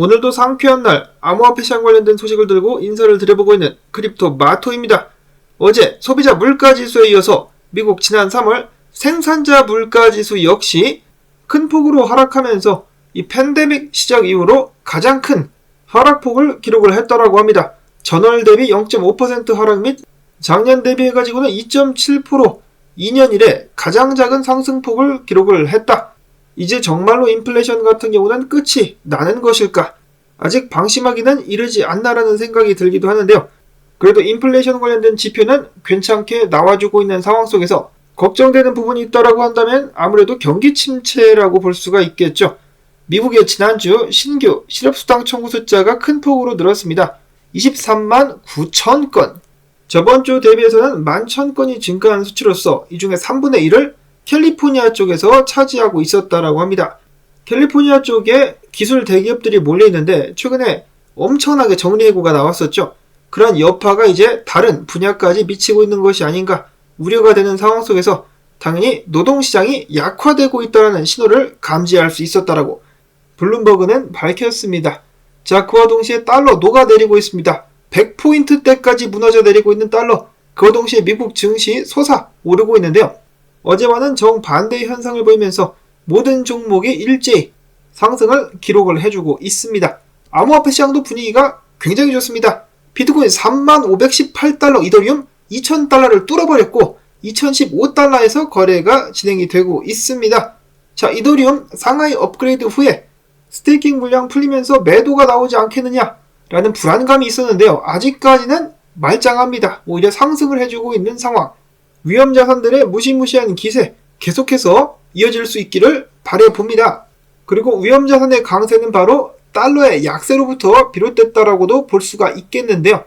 오늘도 상쾌한 날 암호화폐 시장 관련된 소식을 들고 인사를 드려보고 있는 크립토 마토입니다. 어제 소비자 물가 지수에 이어서 미국 지난 3월 생산자 물가 지수 역시 큰 폭으로 하락하면서 이 팬데믹 시작 이후로 가장 큰 하락폭을 기록을 했다라고 합니다. 전월 대비 0.5% 하락 및 작년 대비해가지고는 2.7% 2년 이래 가장 작은 상승폭을 기록을 했다. 이제 정말로 인플레이션 같은 경우는 끝이 나는 것일까? 아직 방심하기는 이르지 않나라는 생각이 들기도 하는데요. 그래도 인플레이션 관련된 지표는 괜찮게 나와주고 있는 상황 속에서 걱정되는 부분이 있다라고 한다면 아무래도 경기 침체라고 볼 수가 있겠죠. 미국의 지난주 신규 실업수당 청구 숫자가 큰 폭으로 늘었습니다. 23만 9천 건. 저번 주 대비해서는 1만 1000건이 증가한 수치로서 이 중에 3분의 1을 캘리포니아 쪽에서 차지하고 있었다라고 합니다. 캘리포니아 쪽에 기술 대기업들이 몰려 있는데 최근에 엄청나게 정리해고가 나왔었죠. 그런 여파가 이제 다른 분야까지 미치고 있는 것이 아닌가 우려가 되는 상황 속에서 당연히 노동시장이 약화되고 있다는 신호를 감지할 수 있었다라고 블룸버그는 밝혔습니다. 자, 그와 동시에 달러 녹아내리고 있습니다. 100포인트 대까지 무너져 내리고 있는 달러. 그와 동시에 미국 증시 솟아 오르고 있는데요. 어제와는 정반대의 현상을 보이면서 모든 종목이 일제히 상승을 기록을 해주고 있습니다. 암호화폐 시장도 분위기가 굉장히 좋습니다. 비트코인 3518달러, 이더리움 2000달러를 뚫어버렸고 2015달러에서 거래가 진행이 되고 있습니다. 자, 이더리움 상하이 업그레이드 후에 스테이킹 물량 풀리면서 매도가 나오지 않겠느냐 라는 불안감이 있었는데요. 아직까지는 말짱합니다. 오히려 상승을 해주고 있는 상황. 위험 자산들의 무시무시한 기세 계속해서 이어질 수 있기를 바래봅니다. 그리고 위험 자산의 강세는 바로 달러의 약세로부터 비롯됐다라고도 볼 수가 있겠는데요.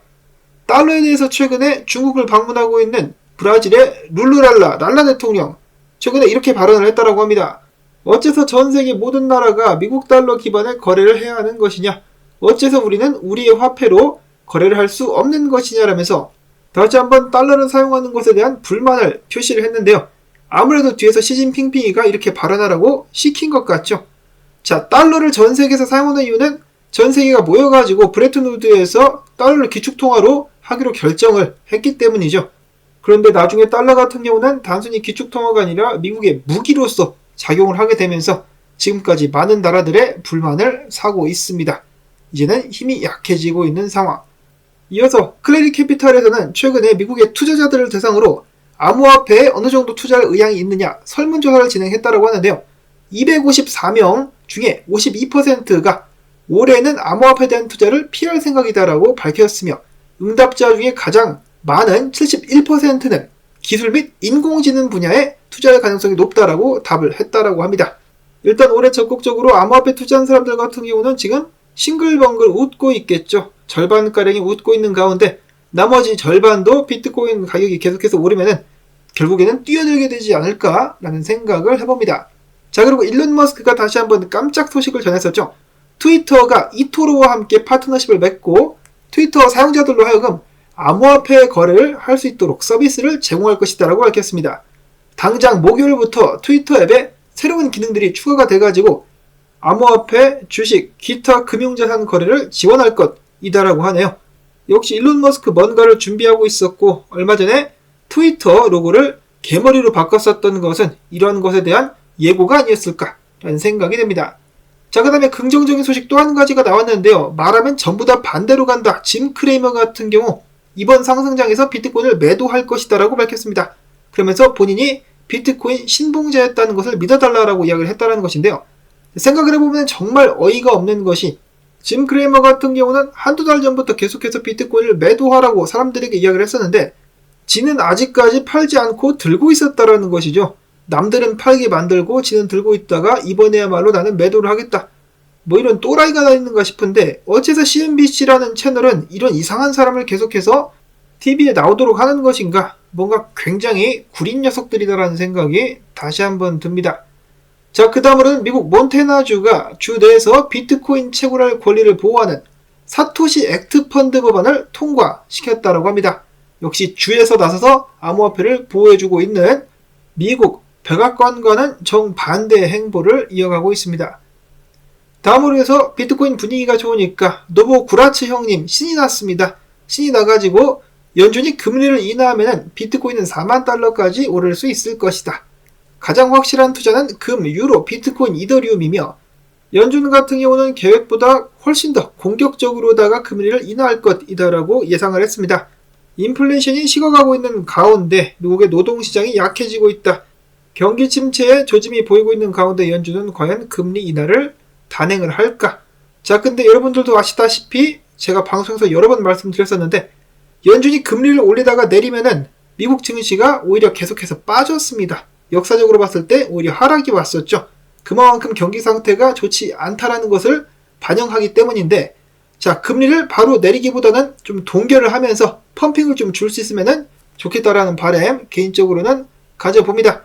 달러에 대해서 최근에 중국을 방문하고 있는 브라질의 룰루랄라 랄라 대통령 최근에 이렇게 발언을 했다라고 합니다. 어째서 전 세계 모든 나라가 미국 달러 기반의 거래를 해야 하는 것이냐? 어째서 우리는 우리의 화폐로 거래를 할 수 없는 것이냐라면서 다시 한번 달러를 사용하는 것에 대한 불만을 표시를 했는데요. 아무래도 뒤에서 시진핑핑이가 이렇게 발언하라고 시킨 것 같죠. 자, 달러를 전 세계에서 사용하는 이유는 전 세계가 모여가지고 브레튼 우드에서 달러를 기축통화로 하기로 결정을 했기 때문이죠. 그런데 나중에 달러 같은 경우는 단순히 기축통화가 아니라 미국의 무기로서 작용을 하게 되면서 지금까지 많은 나라들의 불만을 사고 있습니다. 이제는 힘이 약해지고 있는 상황. 이어서 클레리 캐피탈에서는 최근에 미국의 투자자들을 대상으로 암호화폐에 어느 정도 투자할 의향이 있느냐 설문조사를 진행했다고 하는데요. 254명 중에 52%가 올해는 암호화폐에 대한 투자를 피할 생각이다라고 밝혔으며 응답자 중에 가장 많은 71%는 기술 및 인공지능 분야에 투자할 가능성이 높다라고 답을 했다라고 합니다. 일단 올해 적극적으로 암호화폐 투자한 사람들 같은 경우는 지금 싱글벙글 웃고 있겠죠. 절반가량이 웃고 있는 가운데 나머지 절반도 비트코인 가격이 계속해서 오르면은 결국에는 뛰어들게 되지 않을까라는 생각을 해봅니다. 자, 그리고 일론 머스크가 다시 한번 깜짝 소식을 전했었죠. 트위터가 이토로와 함께 파트너십을 맺고 트위터 사용자들로 하여금 암호화폐 거래를 할 수 있도록 서비스를 제공할 것이다라고 밝혔습니다. 당장 목요일부터 트위터 앱에 새로운 기능들이 추가가 돼가지고 암호화폐, 주식, 기타 금융자산 거래를 지원할 것이다라고 하네요. 역시 일론 머스크 뭔가를 준비하고 있었고 얼마 전에 트위터 로고를 개머리로 바꿨었던 것은 이런 것에 대한 예고가 아니었을까라는 생각이 됩니다. 자, 그 다음에 긍정적인 소식 또 한 가지가 나왔는데요. 말하면 전부 다 반대로 간다. 짐 크레이머 같은 경우 이번 상승장에서 비트코인을 매도할 것이다라고 밝혔습니다. 그러면서 본인이 비트코인 신봉자였다는 것을 믿어달라고 이야기를 했다는 것인데요. 생각을 해보면 정말 어이가 없는 것이 짐 크레이머 같은 경우는 한두 달 전부터 계속해서 비트코인을 매도하라고 사람들에게 이야기를 했었는데 지는 아직까지 팔지 않고 들고 있었다라는 것이죠. 남들은 팔게 만들고 지는 들고 있다가 이번에야말로 나는 매도를 하겠다. 뭐 이런 또라이가 다 있는가 싶은데 어째서 CNBC라는 채널은 이런 이상한 사람을 계속해서 TV에 나오도록 하는 것인가? 뭔가 굉장히 구린 녀석들이다라는 생각이 다시 한번 듭니다. 자, 그 다음으로는 미국 몬테나주가 주 내에서 비트코인 채굴할 권리를 보호하는 사토시 액트 펀드 법안을 통과시켰다고 합니다. 역시 주에서 나서서 암호화폐를 보호해주고 있는 미국 백악관과는 정반대의 행보를 이어가고 있습니다. 다음으로 해서 비트코인 분위기가 좋으니까 노보 구라츠 형님 신이 났습니다. 신이 나가지고 연준이 금리를 인하하면 비트코인은 4만 달러까지 오를 수 있을 것이다. 가장 확실한 투자는 금, 유로, 비트코인, 이더리움이며 연준 같은 경우는 계획보다 훨씬 더 공격적으로다가 금리를 인하할 것이다라고 예상을 했습니다. 인플레이션이 식어가고 있는 가운데 미국의 노동시장이 약해지고 있다. 경기 침체에 조짐이 보이고 있는 가운데 연준은 과연 금리 인하를 단행을 할까? 자, 근데 여러분들도 아시다시피 제가 방송에서 여러 번 말씀드렸었는데 연준이 금리를 올리다가 내리면은 미국 증시가 오히려 계속해서 빠졌습니다. 역사적으로 봤을 때 오히려 하락이 왔었죠. 그만큼 경기 상태가 좋지 않다라는 것을 반영하기 때문인데 자, 금리를 바로 내리기보다는 좀 동결을 하면서 펌핑을 좀 줄 수 있으면은 좋겠다라는 바람 개인적으로는 가져봅니다.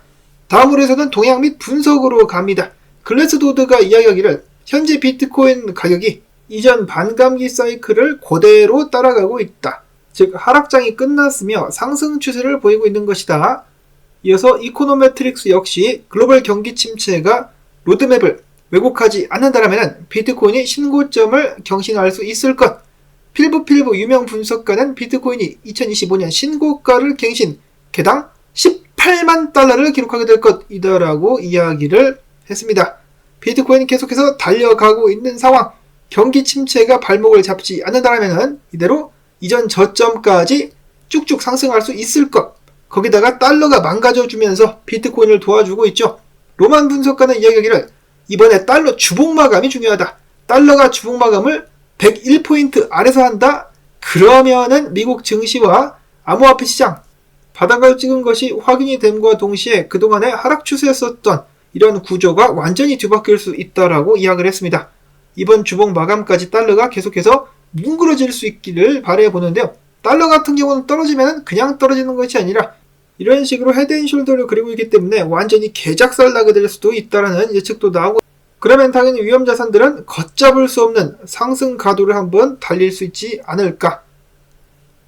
다음으로 해서는 동향 및 분석으로 갑니다. 글래스도드가 이야기하기를 현재 비트코인 가격이 이전 반감기 사이클을 그대로 따라가고 있다. 즉 하락장이 끝났으며 상승 추세를 보이고 있는 것이다. 이어서 이코노메트릭스 역시 글로벌 경기 침체가 로드맵을 왜곡하지 않는다면 비트코인이 신고점을 경신할 수 있을 것. 필부 필부 유명 분석가는 비트코인이 2025년 신고가를 갱신, 개당 18만 달러를 기록하게 될 것이다라고 이야기를 했습니다. 비트코인이 계속해서 달려가고 있는 상황, 경기 침체가 발목을 잡지 않는다면 이대로 이전 저점까지 쭉쭉 상승할 수 있을 것. 거기다가 달러가 망가져주면서 비트코인을 도와주고 있죠. 로만 분석가는 이야기하기를 이번에 달러 주봉 마감이 중요하다. 달러가 주봉 마감을 101포인트 아래서 한다? 그러면은 미국 증시와 암호화폐 시장 바닥을 찍은 것이 확인이 됨과 동시에 그동안의 하락 추세였었던 이런 구조가 완전히 뒤바뀔 수 있다라고 이야기를 했습니다. 이번 주봉 마감까지 달러가 계속해서 뭉그러질 수 있기를 바래 보는데요. 달러 같은 경우는 떨어지면 그냥 떨어지는 것이 아니라 이런 식으로 헤드앤숄더를 그리고 있기 때문에 완전히 개작살 나게 될 수도 있다라는 예측도 나오고 그러면 당연히 위험 자산들은 걷잡을 수 없는 상승 가도를 한번 달릴 수 있지 않을까.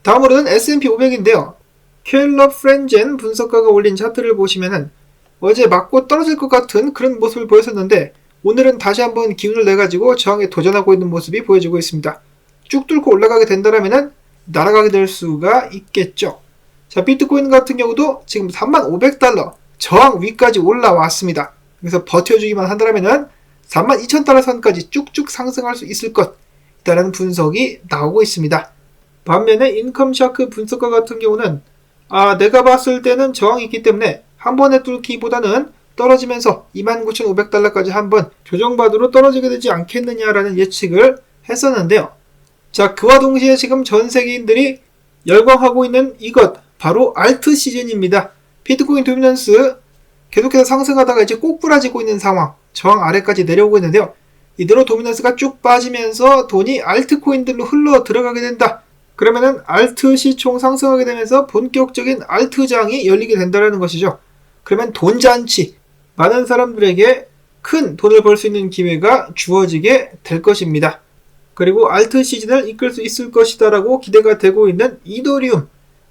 다음으로는 S&P 500인데요. 켈러 프렌젠 분석가가 올린 차트를 보시면은 어제 맞고 떨어질 것 같은 그런 모습을 보였었는데 오늘은 다시 한번 기운을 내가지고 저항에 도전하고 있는 모습이 보여지고 있습니다. 쭉 뚫고 올라가게 된다면은 날아가게 될 수가 있겠죠. 자, 비트코인 같은 경우도 지금 3500달러 저항 위까지 올라왔습니다. 그래서 버텨주기만 한다면은 32,000달러 선까지 쭉쭉 상승할 수 있을 것이라는 분석이 나오고 있습니다. 반면에 인컴 샤크 분석가 같은 경우는 아, 내가 봤을 때는 저항이 있기 때문에 한 번에 뚫기보다는 떨어지면서 29,500달러까지 한번 조정받으로 떨어지게 되지 않겠느냐라는 예측을 했었는데요. 자, 그와 동시에 지금 전 세계인들이 열광하고 있는 이것, 바로 알트 시즌입니다. 비트코인 도미넌스 계속해서 상승하다가 이제 꼬꾸라지고 있는 상황, 저항 아래까지 내려오고 있는데요. 이대로 도미넌스가 쭉 빠지면서 돈이 알트코인들로 흘러 들어가게 된다. 그러면은 알트 시총 상승하게 되면서 본격적인 알트장이 열리게 된다는 것이죠. 그러면 돈 잔치, 많은 사람들에게 큰 돈을 벌 수 있는 기회가 주어지게 될 것입니다. 그리고 알트 시즌을 이끌 수 있을 것이다라고 기대가 되고 있는 이더리움.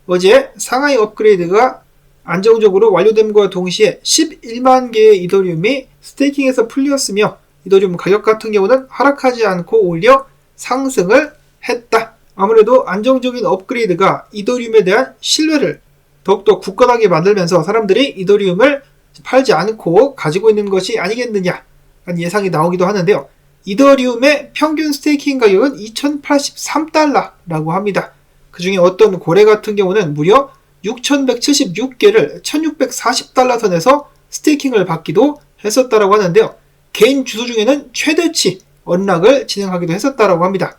어제 상하이 업그레이드가 안정적으로 완료됨과 동시에 11만 개의 이더리움이 스테이킹에서 풀렸으며 이더리움 가격 같은 경우는 하락하지 않고 오히려 상승을 했다. 아무래도 안정적인 업그레이드가 이더리움에 대한 신뢰를 더욱더 굳건하게 만들면서 사람들이 이더리움을 팔지 않고 가지고 있는 것이 아니겠느냐 라는 예상이 나오기도 하는데요. 이더리움의 평균 스테이킹 가격은 2083달러라고 합니다. 그 중에 어떤 고래 같은 경우는 무려 6176개를 1640달러 선에서 스테이킹을 받기도 했었다라고 하는데요. 개인 주소 중에는 최대치 언락을 진행하기도 했었다라고 합니다.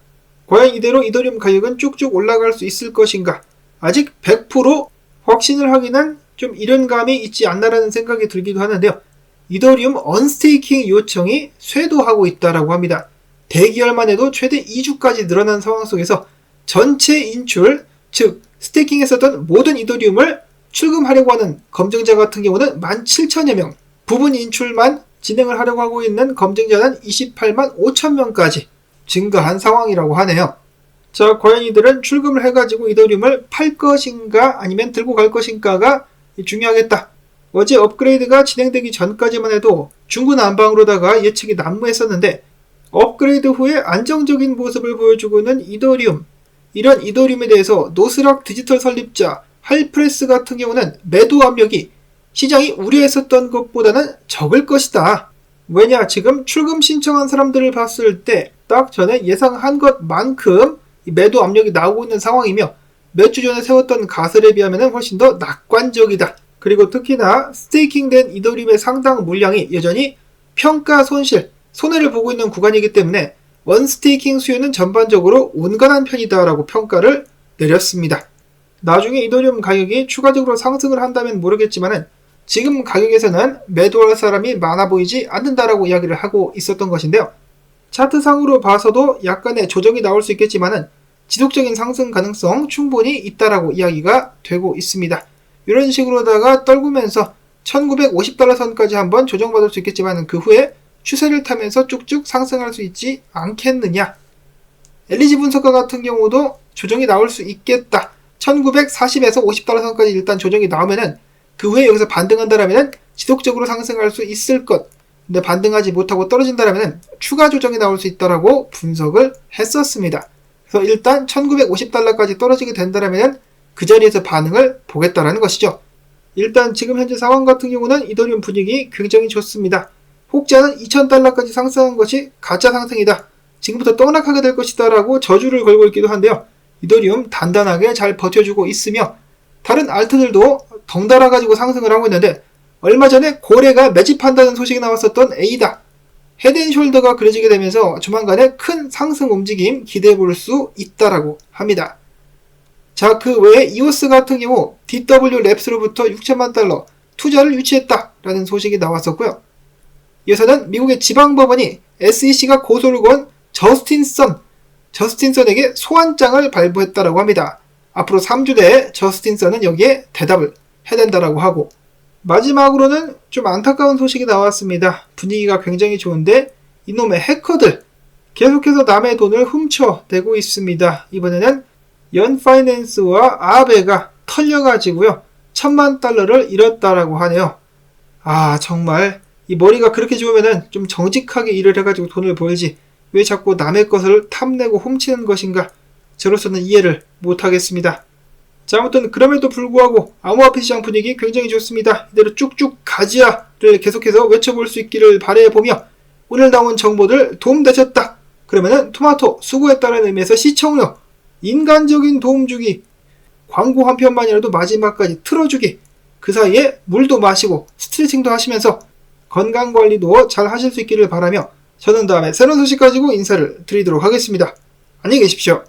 과연 이대로 이더리움 가격은 쭉쭉 올라갈 수 있을 것인가? 아직 100% 확신을 하기는 좀 이런 감이 있지 않나라는 생각이 들기도 하는데요. 이더리움 언스테이킹 요청이 쇄도하고 있다라고 합니다. 대기열만 해도 최대 2주까지 늘어난 상황 속에서 전체 인출, 즉 스테이킹했었던 모든 이더리움을 출금하려고 하는 검증자 같은 경우는 17,000여 명, 부분 인출만 진행을 하려고 하고 있는 검증자는 28만 5천 명까지 증가한 상황이라고 하네요. 자, 과연 이들은 출금을 해가지고 이더리움을 팔 것인가 아니면 들고 갈 것인가가 중요하겠다. 어제 업그레이드가 진행되기 전까지만 해도 중구난방으로다가 예측이 난무했었는데 업그레이드 후에 안정적인 모습을 보여주고 있는 이더리움. 이런 이더리움에 대해서 노스락 디지털 설립자 할프레스 같은 경우는 매도 압력이 시장이 우려했었던 것보다는 적을 것이다. 왜냐, 지금 출금 신청한 사람들을 봤을 때 딱 전에 예상한 것만큼 이 매도 압력이 나오고 있는 상황이며 몇 주 전에 세웠던 가설에 비하면 훨씬 더 낙관적이다. 그리고 특히나 스테이킹된 이더리움의 상당 물량이 여전히 평가 손실, 손해를 보고 있는 구간이기 때문에 원스테이킹 수요는 전반적으로 온건한 편이다라고 평가를 내렸습니다. 나중에 이더리움 가격이 추가적으로 상승을 한다면 모르겠지만은 지금 가격에서는 매도할 사람이 많아 보이지 않는다라고 이야기를 하고 있었던 것인데요. 차트상으로 봐서도 약간의 조정이 나올 수 있겠지만은 지속적인 상승 가능성 충분히 있다라고 이야기가 되고 있습니다. 이런 식으로다가 떨구면서 1950달러 선까지 한번 조정받을 수 있겠지만 그 후에 추세를 타면서 쭉쭉 상승할 수 있지 않겠느냐. LG 분석가 같은 경우도 조정이 나올 수 있겠다. 1940에서 50달러 선까지 일단 조정이 나오면은 그 후에 여기서 반등한다라면은 지속적으로 상승할 수 있을 것. 근데 반등하지 못하고 떨어진다라면은 추가 조정이 나올 수 있다라고 분석을 했었습니다. 그래서 일단 1950달러까지 떨어지게 된다라면은 그 자리에서 반응을 보겠다라는 것이죠. 일단 지금 현재 상황 같은 경우는 이더리움 분위기 굉장히 좋습니다. 혹자는 2000달러까지 상승한 것이 가짜 상승이다. 지금부터 떡락하게 될 것이다 라고 저주를 걸고 있기도 한데요. 이더리움 단단하게 잘 버텨주고 있으며 다른 알트들도 덩달아 가지고 상승을 하고 있는데 얼마 전에 고래가 매집한다는 소식이 나왔었던 에이다. 헤드앤숄더가 그려지게 되면서 조만간에 큰 상승 움직임 기대해 볼 수 있다라고 합니다. 자, 그 외에 이오스 같은 경우 DW 랩스로부터 6천만 달러 투자를 유치했다라는 소식이 나왔었고요. 이어서는 미국의 지방법원이 SEC가 고소를 건 저스틴 선, 저스틴 선에게 소환장을 발부했다라고 합니다. 앞으로 3주 내에 저스틴 선은 여기에 대답을 해야 된다라고 하고 마지막으로는 좀 안타까운 소식이 나왔습니다. 분위기가 굉장히 좋은데 이놈의 해커들 계속해서 남의 돈을 훔쳐내고 있습니다. 이번에는 연파이낸스와 아베가 털려가지고요. 천만 달러를 잃었다라고 하네요. 아 정말 이 머리가 그렇게 좋으면은 좀 정직하게 일을 해가지고 돈을 벌지 왜 자꾸 남의 것을 탐내고 훔치는 것인가 저로서는 이해를 못하겠습니다. 자 아무튼 그럼에도 불구하고 암호화폐 시장 분위기 굉장히 좋습니다. 이대로 쭉쭉 가지야를 계속해서 외쳐볼 수 있기를 바라보며 오늘 나온 정보들 도움되셨다. 그러면은 토마토 수고했다는 의미에서 시청료 인간적인 도움 주기 광고 한 편만이라도 마지막까지 틀어주기 그 사이에 물도 마시고 스트레칭도 하시면서 건강 관리도 잘 하실 수 있기를 바라며 저는 다음에 새로운 소식 가지고 인사를 드리도록 하겠습니다. 안녕히 계십시오.